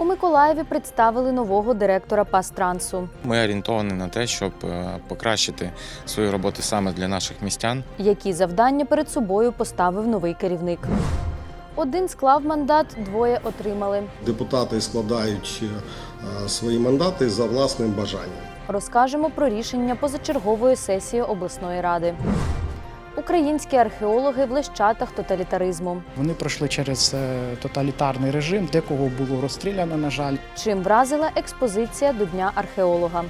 У Миколаєві представили нового директора Пастрансу, Ми орієнтовані на те, щоб е, покращити свою роботу саме для наших містян. які завдання перед собою поставив новий керівник. Один склав мандат, двоє отримали. Депутати складають е, свої мандати за власним бажанням. Розкажемо про рішення позачергової сесії обласної ради. Українські археологи в лещатах тоталітаризму. Вони пройшли через е, тоталітарний режим, декого було розстріляно, на жаль. Чим вразила експозиція до Дня археолога.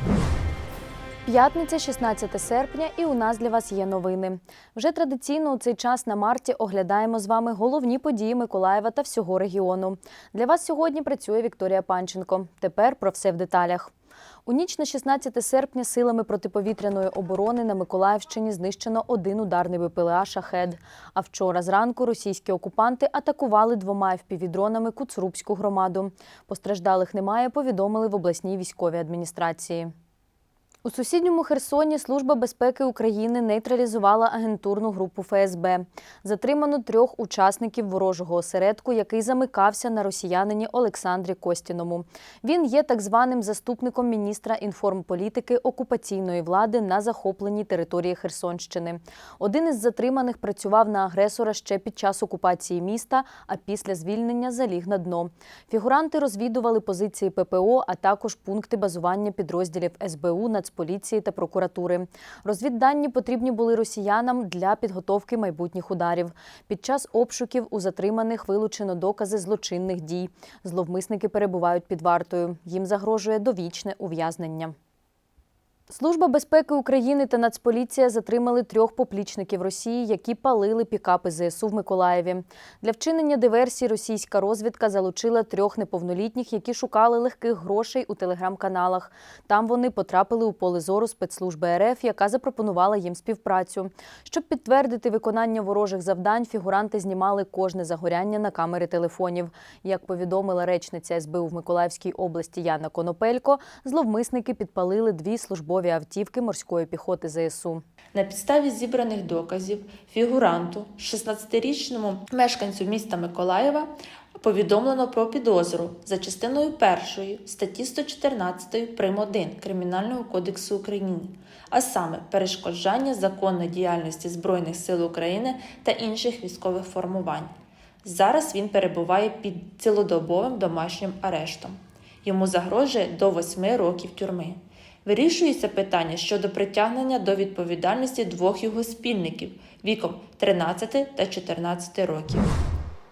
П'ятниця, 16 серпня, і у нас для вас є новини. Вже традиційно у цей час на марті оглядаємо з вами головні події Миколаєва та всього регіону. Для вас сьогодні працює Вікторія Панченко. Тепер про все в деталях. У ніч на 16 серпня силами протиповітряної оборони на Миколаївщині знищено один ударний БПЛА «Шахед». А вчора зранку російські окупанти атакували двома FPV-дронами Куцрубську громаду. Постраждалих немає, повідомили в обласній військовій адміністрації. У сусідньому Херсоні Служба безпеки України нейтралізувала агентурну групу ФСБ. Затримано трьох учасників ворожого осередку, який замикався на росіянині Олександрі Костіному. Він є так званим заступником міністра інформполітики окупаційної влади на захопленій території Херсонщини. Один із затриманих працював на агресора ще під час окупації міста, а після звільнення заліг на дно. Фігуранти розвідували позиції ППО, а також пункти базування підрозділів СБУ, Нацполіції та прокуратури. Розвіддані потрібні були росіянам для підготовки майбутніх ударів. Під час обшуків у затриманих вилучено докази злочинних дій. Зловмисники перебувають під вартою. Їм загрожує довічне ув'язнення. Служба безпеки України та Нацполіція затримали трьох поплічників Росії, які палили пікапи ЗСУ в Миколаєві. Для вчинення диверсії російська розвідка залучила трьох неповнолітніх, які шукали легких грошей у телеграм-каналах. Там вони потрапили у поле зору спецслужби РФ, яка запропонувала їм співпрацю. Щоб підтвердити виконання ворожих завдань, фігуранти знімали кожне загоряння на камери телефонів. Як повідомила речниця СБУ в Миколаївській області Яна Конопелько, зловмисники підпалили дві службові автівки морської піхоти ЗСУ. На підставі зібраних доказів фігуранту, 16-річному мешканцю міста Миколаєва, повідомлено про підозру за частиною 1 статті 114 прим. 1 Кримінального кодексу України, а саме перешкоджання законної діяльності Збройних сил України та інших військових формувань. Зараз він перебуває під цілодобовим домашнім арештом. Йому загрожує до 8 років тюрми. Вирішується питання щодо притягнення до відповідальності двох його спільників віком 13 та 14 років.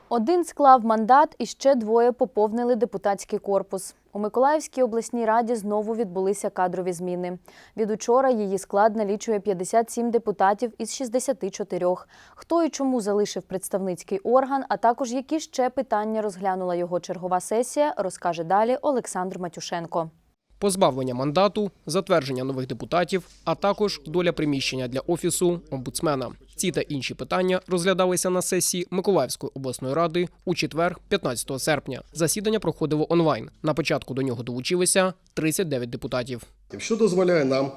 Один склав мандат і ще двоє поповнили депутатський корпус. У Миколаївській обласній раді знову відбулися кадрові зміни. Від учора її склад налічує 57 депутатів із 64. Хто і чому залишив представницький орган, а також які ще питання розглянула його чергова сесія, розкаже далі Олександр Матюшенко. Позбавлення мандату, затвердження нових депутатів, а також доля приміщення для офісу омбудсмена. Ці та інші питання розглядалися на сесії Миколаївської обласної ради у четвер, 15 серпня. Засідання проходило онлайн. На початку до нього долучилися 39 депутатів. Що дозволяє нам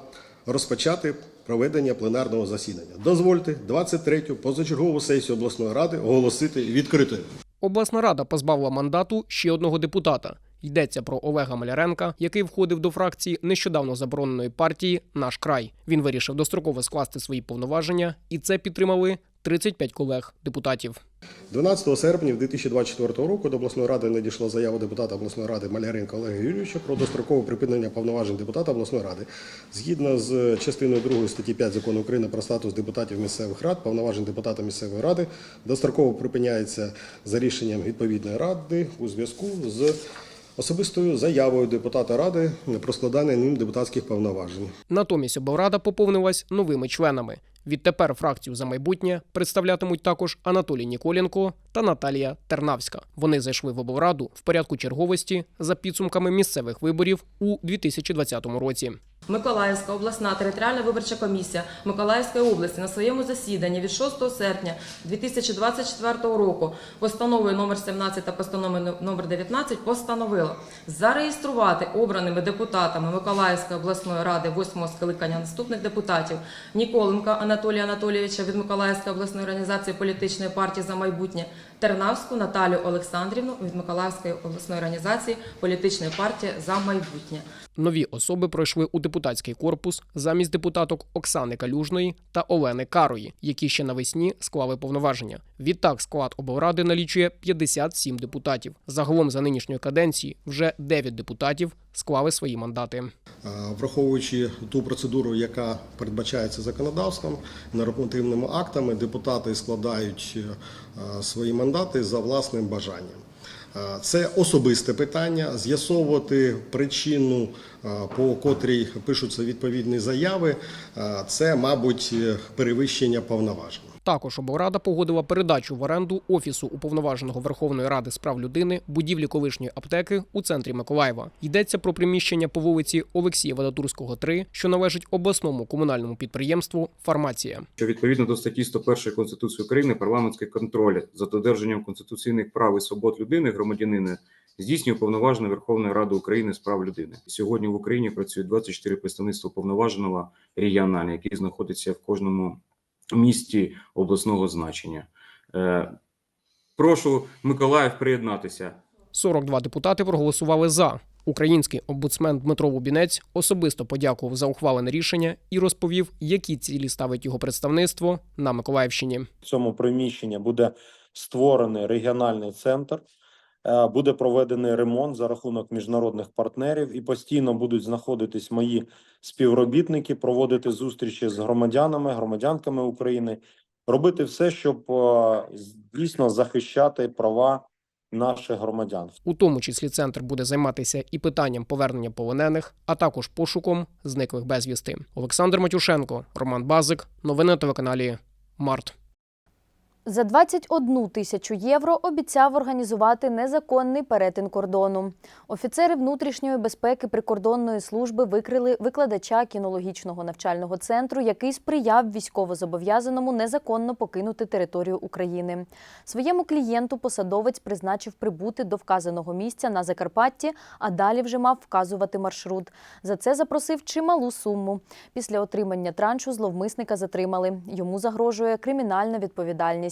розпочати проведення пленарного засідання? Дозвольте 23-ю позачергову сесію обласної ради оголосити відкритою. Обласна рада позбавила мандату ще одного депутата. Йдеться про Олега Маляренка, який входив до фракції нещодавно забороненої партії Наш край. Він вирішив достроково скласти свої повноваження, і це підтримали 35 колег депутатів. 12 серпня 2024 року до обласної ради надійшла заява депутата обласної ради Маляренка Олега Юрійовича про дострокове припинення повноважень депутата обласної ради. Згідно з частиною 2 статті 5 закону України про статус депутатів місцевих рад, повноважень депутата місцевої ради достроково припиняється за рішенням відповідної ради у зв'язку з особистою заявою депутата ради про складання ним депутатських повноважень. Натомість облрада поповнилась новими членами. Відтепер фракцію за майбутнє представлятимуть також Анатолій Ніколенко та Наталія Тернавська. Вони зайшли в облраду в порядку черговості за підсумками місцевих виборів у 2020 році. Миколаївська обласна територіальна виборча комісія Миколаївської області на своєму засіданні від 6 серпня 2024 року постановою номер 17 та постановою номер 19 постановила зареєструвати обраними депутатами Миколаївської обласної ради 8 скликання наступних депутатів Ніколенка Анатолія Анатолійовича від Миколаївської обласної організації політичної партії за майбутнє Тернавську Наталію Олександрівну від Миколаївської обласної організації політичної партії за майбутнє. Нові особи пройшли у депутатський корпус замість депутаток Оксани Калюжної та Олени Карої, які ще навесні склали повноваження. Відтак склад облради налічує 57 депутатів. Загалом за нинішньої каденції вже 9 депутатів склали свої мандати. Е, Враховуючи ту процедуру, яка передбачається законодавством, нормативними актами, депутати складають е, свої мандати за власним бажанням. Е, Це особисте питання. З'ясовувати причину, по котрій пишуться відповідні заяви, це, мабуть, перевищення повноважень. Також облрада погодила передачу в оренду офісу уповноваженого Верховної Ради з прав людини будівлі колишньої аптеки у центрі Миколаєва. Йдеться про приміщення по вулиці Олексія Вадатурського, 3, що належить обласному комунальному підприємству Фармація. що відповідно до статті 101 Конституції України парламентський контроль за додержанням конституційних прав і свобод людини громадянина здійснює повноважена Верховної Ради України з прав людини. Сьогодні в Україні працює 24 представництва повноваженого регіонального, які знаходяться в кожному місті обласного значення. Е, Прошу Миколаїв приєднатися. 42 депутати проголосували за. Український омбудсмен Дмитро Лубінець особисто подякував за ухвалене рішення і розповів, які цілі ставить його представництво на Миколаївщині. в цьому приміщенні буде створений регіональний центр, буде проведений ремонт за рахунок міжнародних партнерів, і постійно будуть знаходитись мої співробітники, проводити зустрічі з громадянами, громадянками України, робити все, щоб е, дійсно захищати права наших громадян. У тому числі центр буде займатися і питанням повернення полонених, а також пошуком зниклих безвісти. Олександр Матюшенко, Роман Базик. Новини на телеканалі Март. За 21 тисячу євро обіцяв організувати незаконний перетин кордону. Офіцери внутрішньої безпеки прикордонної служби викрили викладача кінологічного навчального центру, який сприяв військовозобов'язаному незаконно покинути територію України. Своєму клієнту посадовець призначив прибути до вказаного місця на Закарпатті, а далі вже мав вказувати маршрут. За це запросив чималу суму. Після отримання траншу зловмисника затримали. Йому загрожує кримінальна відповідальність.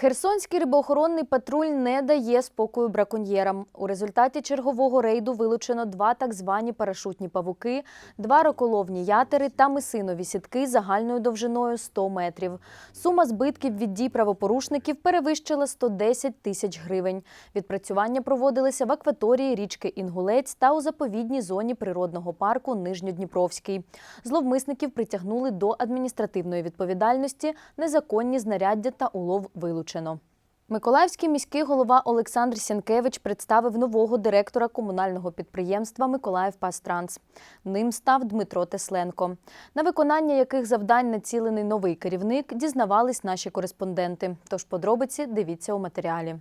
Херсонський рибоохоронний патруль не дає спокою браконьєрам. У результаті чергового рейду вилучено два так звані парашутні павуки, два роколовні ятери та мисинові сітки загальною довжиною 100 метрів. Сума збитків від дій правопорушників перевищила 110 тисяч гривень. Відпрацювання проводилися в акваторії річки Інгулець та у заповідній зоні природного парку Нижньодніпровський. Зловмисників притягнули до адміністративної відповідальності, незаконні знаряддя та улов вилучено. Миколаївський міський голова Олександр Сянкевич представив нового директора комунального підприємства Миколаїв Пастранс. Ним став Дмитро Тесленко. На виконання яких завдань націлений новий керівник, дізнавались наші кореспонденти. Тож подробиці дивіться у матеріалі.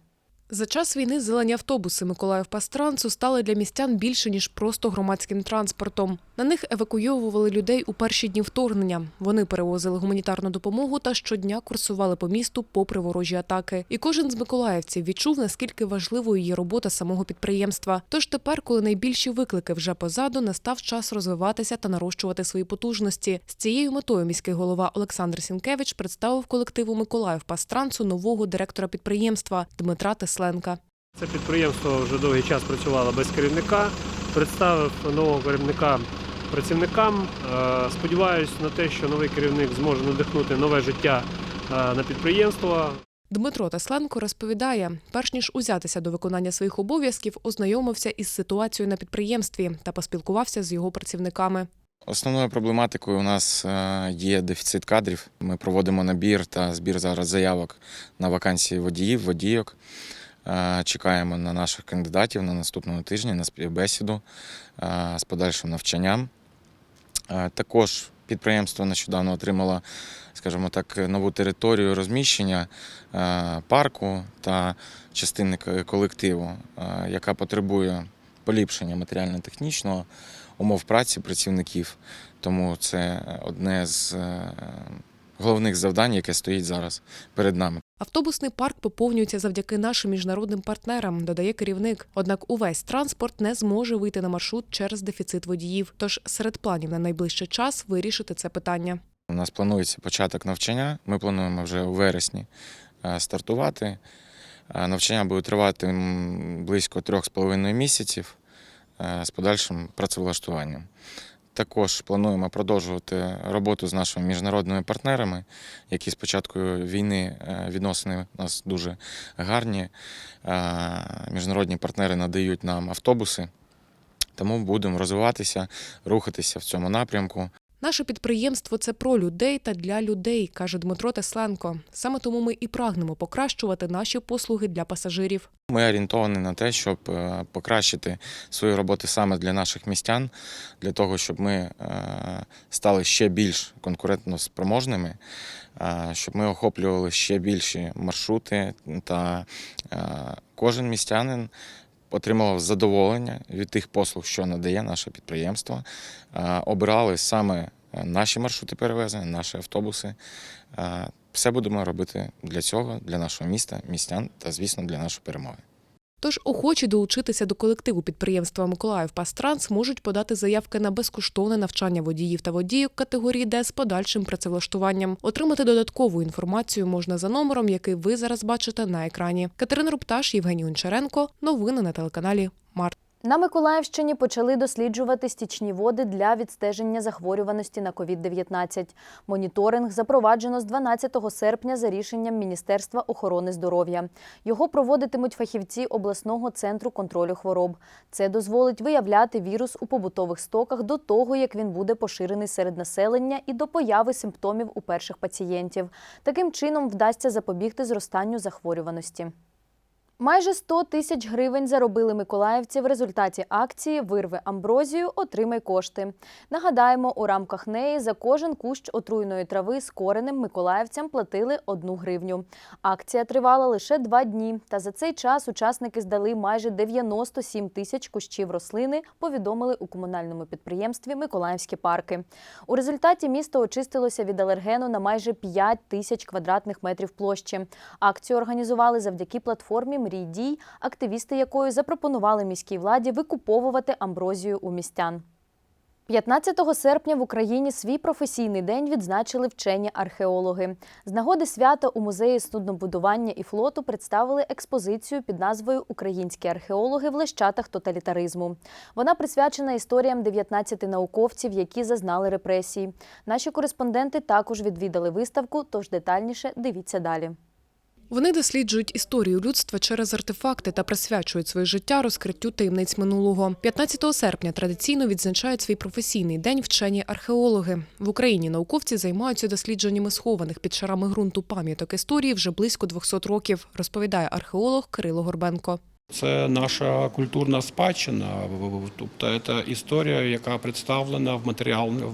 За час війни зелені автобуси Миколаїв Пастрансу стали для містян більше ніж просто громадським транспортом. На них евакуйовували людей у перші дні вторгнення. Вони перевозили гуманітарну допомогу та щодня курсували по місту попри ворожі атаки. І кожен з миколаївців відчув, наскільки важливою є робота самого підприємства. Тож тепер, коли найбільші виклики вже позаду, настав час розвиватися та нарощувати свої потужності. З цією метою міський голова Олександр Сінкевич представив колективу Миколаїв Пастрансу нового директора підприємства Дмитра Тесленка. Це підприємство вже довгий час працювало без керівника. Представив нового керівника працівникам. Е, Сподіваюсь на те, що новий керівник зможе надихнути нове життя е, на підприємство. Дмитро Тесленко розповідає, перш ніж узятися до виконання своїх обов'язків, ознайомився із ситуацією на підприємстві та поспілкувався з його працівниками. Основною проблематикою у нас е, є дефіцит кадрів. Ми проводимо набір та збір зараз заявок на вакансії водіїв, водійок. Е, Чекаємо на наших кандидатів на наступному тижні на співбесіду е, з подальшим навчанням. Е, Також підприємство нещодавно отримало, скажімо так, нову територію розміщення парку та частини колективу, яка потребує поліпшення матеріально-технічного умов праці працівників Тому це одне з головних завдань, яке стоїть зараз перед нами. Автобусний парк поповнюється завдяки нашим міжнародним партнерам, додає керівник. Однак увесь транспорт не зможе вийти на маршрут через дефіцит водіїв. Тож серед планів на найближчий час вирішити це питання. У нас планується початок навчання. Ми плануємо вже у вересні е, стартувати. Е, Навчання буде тривати близько трьох з половиною місяців е, з подальшим працевлаштуванням. Також плануємо продовжувати роботу з нашими міжнародними партнерами, які з початку війни е, відносини у нас дуже гарні. Е, Міжнародні партнери надають нам автобуси, тому будемо розвиватися, рухатися в цьому напрямку. Наше підприємство це про людей та для людей, каже Дмитро Тесленко. Саме тому ми і прагнемо покращувати наші послуги для пасажирів. Ми орієнтовані на те, щоб е, покращити свою роботу саме для наших містян, для того, щоб ми е, стали ще більш конкурентно спроможними, е, щоб ми охоплювали ще більші маршрути, та кожен містянин отримував задоволення від тих послуг, що надає наше підприємство. Е, Обирали саме е, наші маршрути перевезення, наші автобуси. Е, Все будемо робити для цього, для нашого міста, містян та, звісно, для нашої перемоги. Тож охочі долучитися до колективу підприємства Миколаїв Пастранс можуть подати заявки на безкоштовне навчання водіїв та водіїв категорії Д з подальшим працевлаштуванням. Отримати додаткову інформацію можна за номером, який ви зараз бачите на екрані. Катерина Рупташ, Євгеній Гончаренко. Новини на телеканалі Март. На Миколаївщині почали досліджувати стічні води для відстеження захворюваності на COVID-19. Моніторинг запроваджено з 12 серпня за рішенням Міністерства охорони здоров'я. Його проводитимуть фахівці обласного центру контролю хвороб. Це дозволить виявляти вірус у побутових стоках до того, як він буде поширений серед населення і до появи симптомів у перших пацієнтів. Таким чином вдасться запобігти зростанню захворюваності. Майже 100 тисяч гривень заробили миколаївці в результаті акції Вирви амброзію, отримай кошти. Нагадаємо, у рамках неї за кожен кущ отруйної трави з коренем миколаївцям платили одну гривню. Акція тривала лише два дні. Та за цей час учасники здали майже 97 тисяч кущів рослини, повідомили у комунальному підприємстві Миколаївські парки. У результаті місто очистилося від алергену на майже 5 тисяч квадратних метрів площі. Акцію організували завдяки платформі «Мрій дій», активісти якої запропонували міській владі викуповувати амброзію у містян. 15 серпня в Україні свій професійний день відзначили вчені археологи. З нагоди свята у музеї суднобудування і флоту представили експозицію під назвою Українські археологи в лещатах тоталітаризму. Вона присвячена історіям 19 науковців, які зазнали репресії. Наші кореспонденти також відвідали виставку, тож детальніше дивіться далі. Вони досліджують історію людства через артефакти та присвячують своє життя розкриттю таємниць минулого. 15 серпня традиційно відзначають свій професійний день вчені археологи. В Україні науковці займаються дослідженнями схованих під шарами ґрунту пам'яток історії вже близько 200 років, розповідає археолог Кирило Горбенко. Це наша культурна спадщина, тобто це історія, яка представлена в в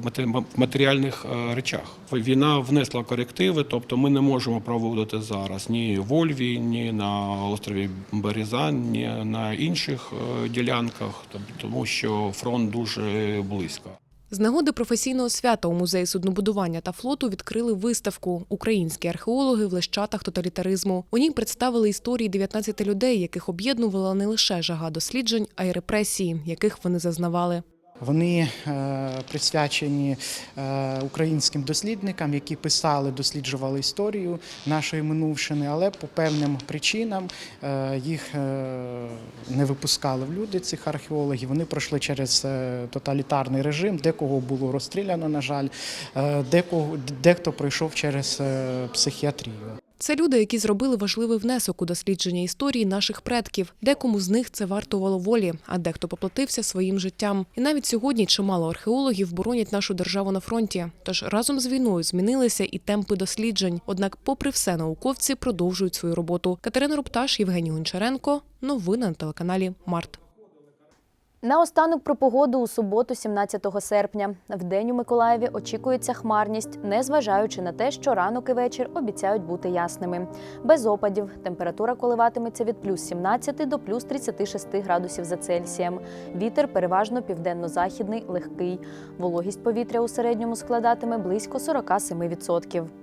матері- матеріальних е, речах. Війна внесла корективи, тобто ми не можемо проводити зараз ні в Ольві, ні на острові Березан, ні на інших е, ділянках, тому що фронт дуже близько. З нагоди професійного свята у музеї суднобудування та флоту відкрили виставку Українські археологи в лещатах тоталітаризму. У ній представили історії 19 людей, яких об'єднувала не лише жага досліджень, а й репресії, яких вони зазнавали. Вони е, присвячені е, українським дослідникам, які писали, досліджували історію нашої минувшини, але по певним причинам е, їх не випускали в люди, цих археологів. Вони пройшли через тоталітарний режим, декого було розстріляно, на жаль, дехто пройшов через психіатрію. Це люди, які зробили важливий внесок у дослідження історії наших предків. Декому з них це вартувало волі, а дехто поплатився своїм життям. І навіть сьогодні чимало археологів боронять нашу державу на фронті. Тож разом з війною змінилися і темпи досліджень. Однак, попри все, науковці продовжують свою роботу. Катерина Рупташ, Євгеній Гончаренко. Новини на телеканалі Март. Наостанок про погоду у суботу, 17 серпня. Вдень у Миколаєві очікується хмарність, незважаючи на те, що ранок і вечір обіцяють бути ясними. Без опадів температура коливатиметься від плюс 17 до плюс 36 градусів за Цельсієм. Вітер переважно південно-західний, легкий. Вологість повітря у середньому складатиме близько 47%.